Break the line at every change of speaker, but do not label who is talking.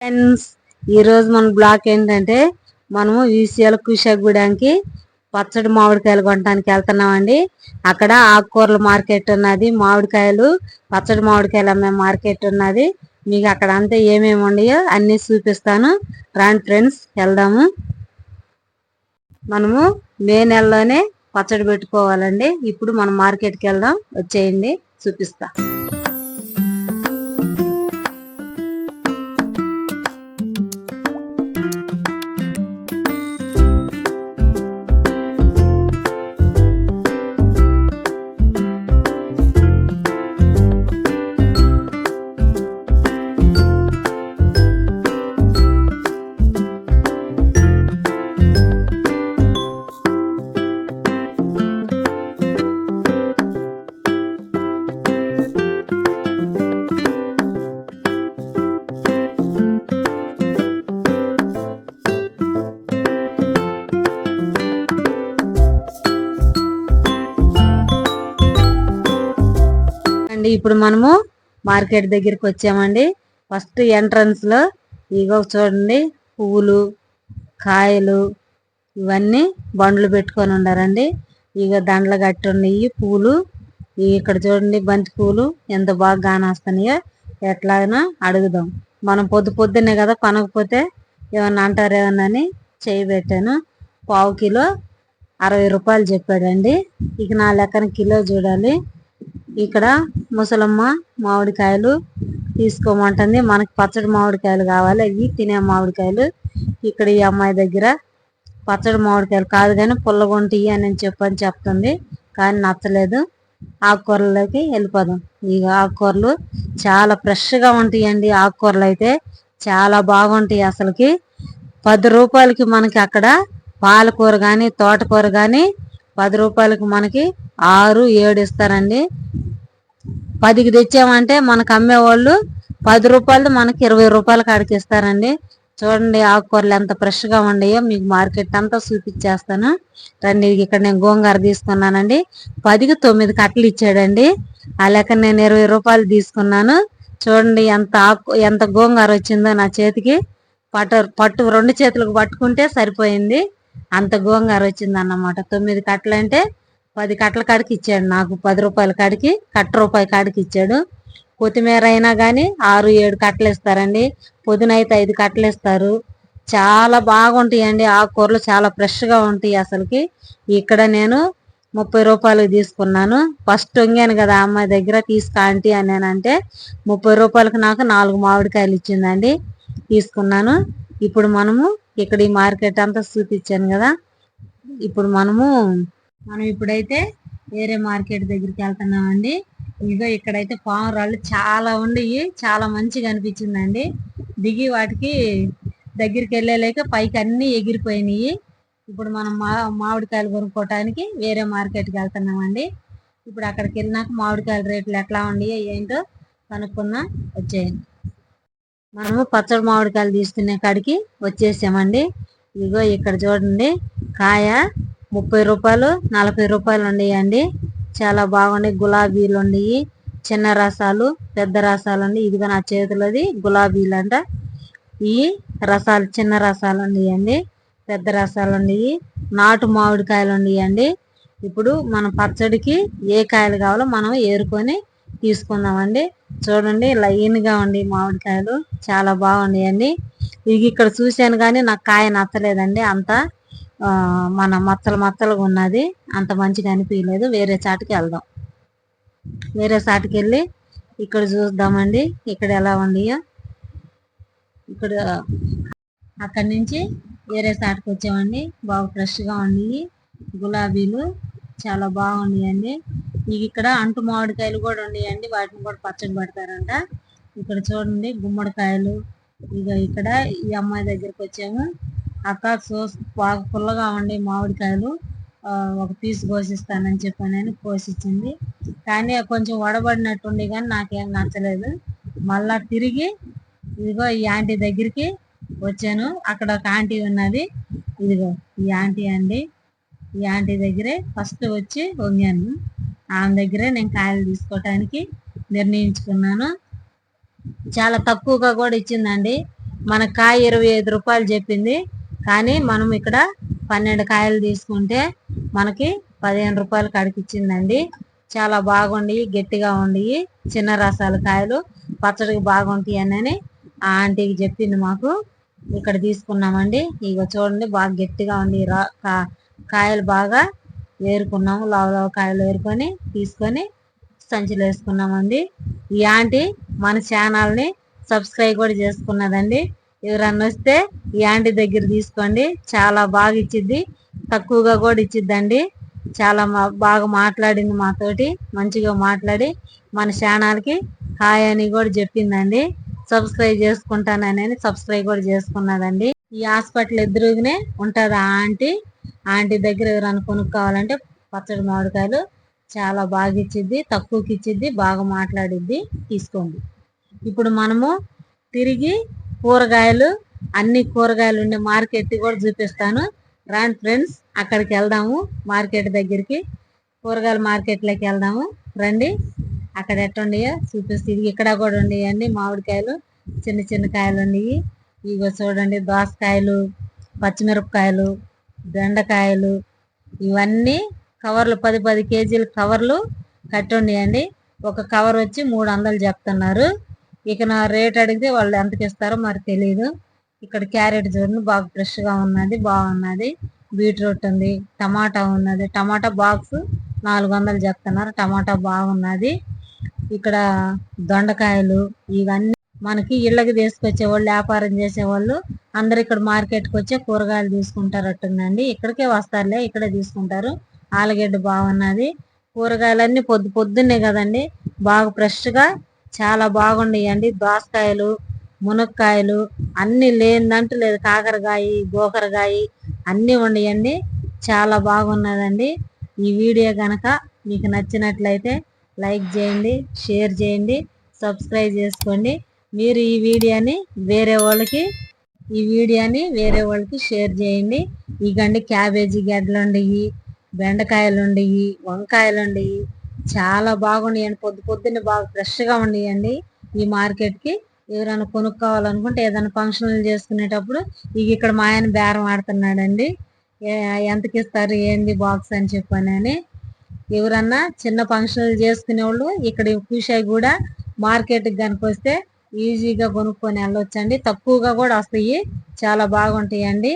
Friends ఈరోజు మన black ఏంటంటే మనము ఈసీఎల్ కుషాగూడానికి పచ్చడి మామిడికాయలు కొనడానికి వెళ్తున్నామండి. అక్కడ ఆకుకూరల మార్కెట్ ఉన్నది మామిడికాయలు పచ్చడి మామిడికాయలు అమ్మే మార్కెట్ ఉన్నది. మీకు అక్కడ అంతా ఏమేమి ఉన్నాయో అన్ని చూపిస్తాను. రాండి ఫ్రెండ్స్ వెళ్దాము. మనము మే నెలలోనే పచ్చడి పెట్టుకోవాలండి. ఇప్పుడు మనం మార్కెట్కి వెళ్దాం వచ్చేయండి చూపిస్తాను అండి. ఇప్పుడు మనము మార్కెట్ దగ్గరికి వచ్చామండి. ఫస్ట్ ఎంట్రన్స్లో ఇగో చూడండి. పువ్వులు కాయలు ఇవన్నీ బండ్లు పెట్టుకొని ఉండారండి. ఇక దండలు కట్టి ఉన్నాయి పువ్వులు. ఇక్కడ చూడండి బంతి పువ్వులు ఎంత బాగా కానొస్తున్నాయో ఎట్లాగైనా అడుగుదాం. మనం పొద్దు పొద్దున్నే కదా కొనకపోతే ఏమన్నా అంటారేమోనని చేయి పెట్టాను. పావు కిలో అరవై రూపాయలు చెప్పాడండి. ఇక నా లెక్కన కిలో చూడాలి. ఇక్కడ ముసలమ్మ మామిడికాయలు తీసుకోమంటుంది. మనకి పచ్చడి మామిడికాయలు కావాలి. అవి తినే మామిడికాయలు. ఇక్కడ ఈ అమ్మాయి దగ్గర పచ్చడి మామిడికాయలు కాదు కానీ పుల్లగుంటాయి అని చెప్పని చెప్తుంది. కానీ నచ్చలేదు. ఆకుకూరలోకి వెళ్ళిపోదాం. ఇక ఆకుకూరలు చాలా ఫ్రెష్గా ఉంటాయండి ఆకుకూరలు అయితే. చాలా బాగుంటాయి అసలుకి. పది రూపాయలకి మనకి అక్కడ పాలకూర కానీ తోటకూర కానీ పది రూపాయలకు మనకి ఆరు ఏడు ఇస్తారండి. పదికి తెచ్చామంటే మనకు అమ్మేవాళ్ళు పది రూపాయలు మనకి ఇరవై రూపాయల కాడికి ఇస్తారండి. చూడండి ఆకుకూరలు ఎంత ఫ్రెష్గా ఉండయో మీకు మార్కెట్ అంతా చూపించేస్తాను. రండి ఇక్కడ నేను గోంగూర తీసుకున్నానండి. పదికి తొమ్మిది కట్టలు ఇచ్చాడండి. ఆ లెక్క నేను ఇరవై రూపాయలు తీసుకున్నాను. చూడండి ఎంత ఆకు ఎంత గోంగూర వచ్చిందో నా చేతికి. పట్టు పట్టు రెండు చేతులకు పట్టుకుంటే సరిపోయింది. అంత గోంగారు వచ్చిందన్నమాట. తొమ్మిది కట్టలు అంటే పది కట్టల కాడికి ఇచ్చాడు నాకు. పది రూపాయల కాడికి కట్ట రూపాయి కాడికి ఇచ్చాడు. కొత్తిమీర అయినా కానీ ఆరు ఏడు కట్టలు ఇస్తారండి. పొద్దున అయితే ఐదు కట్టలు ఇస్తారు. చాలా బాగుంటాయండి. ఆకుకూరలు చాలా ఫ్రెష్గా ఉంటాయి అసలుకి. ఇక్కడ నేను ముప్పై రూపాయలు తీసుకున్నాను. ఫస్ట్ వంగాను కదా అమ్మాయి దగ్గర తీసుకో ఆంటీ అని అంటే ముప్పై రూపాయలకు నాకు నాలుగు మామిడికాయలు ఇచ్చిందండి. తీసుకున్నాను. ఇప్పుడు మనము ఇక్కడ ఈ మార్కెట్ అంతా చూపించాను కదా. ఇప్పుడు మనము మనం ఇప్పుడైతే వేరే మార్కెట్ దగ్గరికి వెళ్తున్నామండి. ఇదిగో ఇక్కడైతే పావురాళ్ళు చాలా ఉండయి చాలా మంచిగా అనిపించిందండి. దిగి వాటికి దగ్గరికి వెళ్ళలేక పైకి అన్ని ఎగిరిపోయినాయి. ఇప్పుడు మనం మా మామిడికాయలు కొనుక్కోవటానికి వేరే మార్కెట్కి వెళ్తున్నామండి. ఇప్పుడు అక్కడికి వెళ్ళినాక మామిడికాయల రేట్లు ఎట్లా ఉన్నాయో ఏంటో కనుక్కున్నా వచ్చేయండి. మనము పచ్చడి మామిడికాయలు తీసుకునే కాడికి వచ్చేసామండి. ఇదిగో ఇక్కడ చూడండి. కాయ ముప్పై రూపాయలు నలభై రూపాయలు ఉన్నాయండి చాలా బాగున్నాయి. గులాబీలు ఉన్నాయి చిన్న రసాలు పెద్ద రసాలు అండి. ఇదిగో నా చేతులది గులాబీలు అంట ఈ రసాలు చిన్న రసాలు ఉన్నాయండి పెద్ద రసాలు ఉన్నాయి నాటు మామిడికాయలు ఉన్నాయండి ఇప్పుడు మన పచ్చడికి ఏ కాయలు కావాలో మనం ఏరుకొని తీసుకుందామండి. చూడండి లైన్గా ఉండి మామిడికాయలు. చాలా బాగున్నాయండి. ఇది ఇక్కడ చూశాను కానీ నాకు కాయ నచ్చలేదండి. అంత మన మచ్చలు మచ్చలుగా ఉన్నది. అంత మంచిగా అనిపించలేదు. వేరే చాటుకి వెళ్దాం. వేరే చాటుకి వెళ్ళి ఇక్కడ చూద్దామండి. ఇక్కడ ఎలా ఉన్నాయో. ఇక్కడ అక్కడి నుంచి వేరే చాటుకు వచ్చామండి. బాగా ఫ్రెష్గా ఉన్నాయి. గులాబీలు చాలా బాగున్నాయండి. ఇవి ఇక్కడ అంటు మామిడికాయలు కూడా ఉన్నాయండి. వాటిని కూడా పచ్చడి పెడతారంట. ఇక్కడ చూడండి గుమ్మడికాయలు. ఇక ఇక్కడ ఈ అమ్మాయి దగ్గరికి వచ్చాము. అక్క సో బాగా పుల్లగా ఉండి మామిడికాయలు ఒక పీస్ కోసిస్తానని చెప్పానని కోసిచ్చింది. కానీ కొంచెం వడబడినట్టుండి కానీ నాకేం నచ్చలేదు. మళ్ళా తిరిగి ఇదిగో ఈ ఆంటీ దగ్గరికి వచ్చాను. అక్కడ ఒక ఆంటీ ఉన్నది. ఇదిగో ఈ ఆంటీ అండి. ఈ ఆంటీ దగ్గరే ఫస్ట్ వచ్చి వంగాను ఆమె దగ్గరే నేను కాయలు తీసుకోవటానికి నిర్ణయించుకున్నాను. చాలా తక్కువగా కూడా ఇచ్చిందండి. మన కాయ ఇరవై ఐదు రూపాయలు చెప్పింది. కానీ మనం ఇక్కడ పన్నెండు కాయలు తీసుకుంటే మనకి పదిహేను రూపాయలు కడికిచ్చిందండి చాలా బాగుండి గట్టిగా ఉండి చిన్న రసాల కాయలు పచ్చడికి బాగుంటాయి అని ఆ ఆంటీకి చెప్పింది మాకు. ఇక్కడ తీసుకున్నామండి. ఇక చూడండి బాగా గట్టిగా ఉంది. రా కా- కాయలు బాగా ఏరుకున్నాము. లావు కాయలు ఏరుకొని తీసుకొని సంచిలో వేసుకున్నామండి. ఈ ఆంటీ మన ఛానల్ని సబ్స్క్రైబ్ కూడా చేసుకున్నదండి. ఎవరన్నా వస్తే ఈ ఆంటీ దగ్గర తీసుకోండి. చాలా బాగా ఇచ్చిద్ది. తక్కువగా కూడా ఇచ్చిద్దండి. చాలా బాగా మాట్లాడింది మాతోటి. మంచిగా మాట్లాడి మన ఛానల్కి హాయ్ అని కూడా చెప్పిందండి. సబ్స్క్రైబ్ చేసుకుంటానని సబ్స్క్రైబ్ కూడా చేసుకున్నదండి. ఈ హాస్పిటల్ ఎదురుగానే ఉంటుంది ఆ ఆంటీ. ఆంటీ దగ్గర ఎవరైనా కొనుక్కోవాలంటే పచ్చడి మామిడికాయలు చాలా బాగా ఇచ్చిద్ది తక్కువకి ఇచ్చిద్ది బాగా మాట్లాడిద్ది తీసుకోండి. ఇప్పుడు మనము తిరిగి కూరగాయలు అన్ని కూరగాయలు ఉండే మార్కెట్ కూడా చూపిస్తాను. రాండి ఫ్రెండ్స్ అక్కడికి వెళ్దాము మార్కెట్ దగ్గరికి. కూరగాయల మార్కెట్లోకి వెళ్దాము రండి. అక్కడ ఎట్టుండయో చూపిస్తే. ఇది ఇక్కడ కూడా ఉండేవన్నీ మామిడికాయలు చిన్న చిన్న కాయలు ఉన్నాయి. ఇగో చూడండి దోసకాయలు పచ్చిమిరపకాయలు బెండకాయలు ఇవన్నీ కవర్లు పది పది కేజీల కవర్లు కట్టి ఉండేయండి ఒక కవర్ వచ్చి మూడు వందలు చెప్తున్నారు. ఇక నా రేట్ అడిగితే వాళ్ళు ఎంతకి ఇస్తారో మరి తెలియదు ఇక్కడ క్యారెట్ చూడండి బాగా ఫ్రెష్గా ఉన్నది బాగున్నది. బీట్రూట్ ఉంది టమాటా ఉన్నది. టమాటా బాక్స్ నాలుగు వందలు చెప్తున్నారు. టమాటా బాగున్నది. ఇక్కడ దొండకాయలు ఇవన్నీ మనకి ఇళ్ళకి తీసుకొచ్చేవాళ్ళు వ్యాపారం చేసేవాళ్ళు అందరు ఇక్కడ మార్కెట్కి వచ్చే కూరగాయలు తీసుకుంటారట్టుందండి ఇక్కడికే వస్తారులే ఇక్కడే తీసుకుంటారు. ఆలుగడ్డ బాగున్నది. కూరగాయలన్నీ పొద్దు పొద్దున్నే కదండి. బాగా ఫ్రెష్గా చాలా బాగుండేయండి. దోసకాయలు మునక్కాయలు అన్నీ లేనిదంటూ లేదు. కాకరకాయ గోకరకాయ అన్నీ ఉండయండి. చాలా బాగున్నదండి. ఈ వీడియో కనుక మీకు నచ్చినట్లయితే లైక్ చేయండి షేర్ చేయండి సబ్స్క్రైబ్ చేసుకోండి. మీరు ఈ వీడియోని వేరే వాళ్ళకి ఈ వీడియోని వేరే వాళ్ళకి షేర్ చేయండి. ఇగండి క్యాబేజీ గడ్డలు ఉండయి బెండకాయలు ఉండయి వంకాయలు ఉండయి చాలా బాగున్నాయండి పొద్దు పొద్దున్నే బాగా ఫ్రెష్గా ఉండేయండి ఈ మార్కెట్కి. ఎవరైనా కొనుక్కోవాలనుకుంటే ఏదైనా ఫంక్షన్లు చేసుకునేటప్పుడు ఇక ఇక్కడ మా ఆయన బేరం ఆడుతున్నాడండి. ఎంతకి ఇస్తారు ఏంది బాక్స్ అని చెప్పానని ఎవరన్నా చిన్న ఫంక్షన్లు చేసుకునే వాళ్ళు ఇక్కడ కూషాయి కూడా మార్కెట్కి కనుక వస్తే ఈజీగా కొనుక్కొని వెళ్ళొచ్చండి. తక్కువగా కూడా వస్తాయి. చాలా బాగుంటాయండి.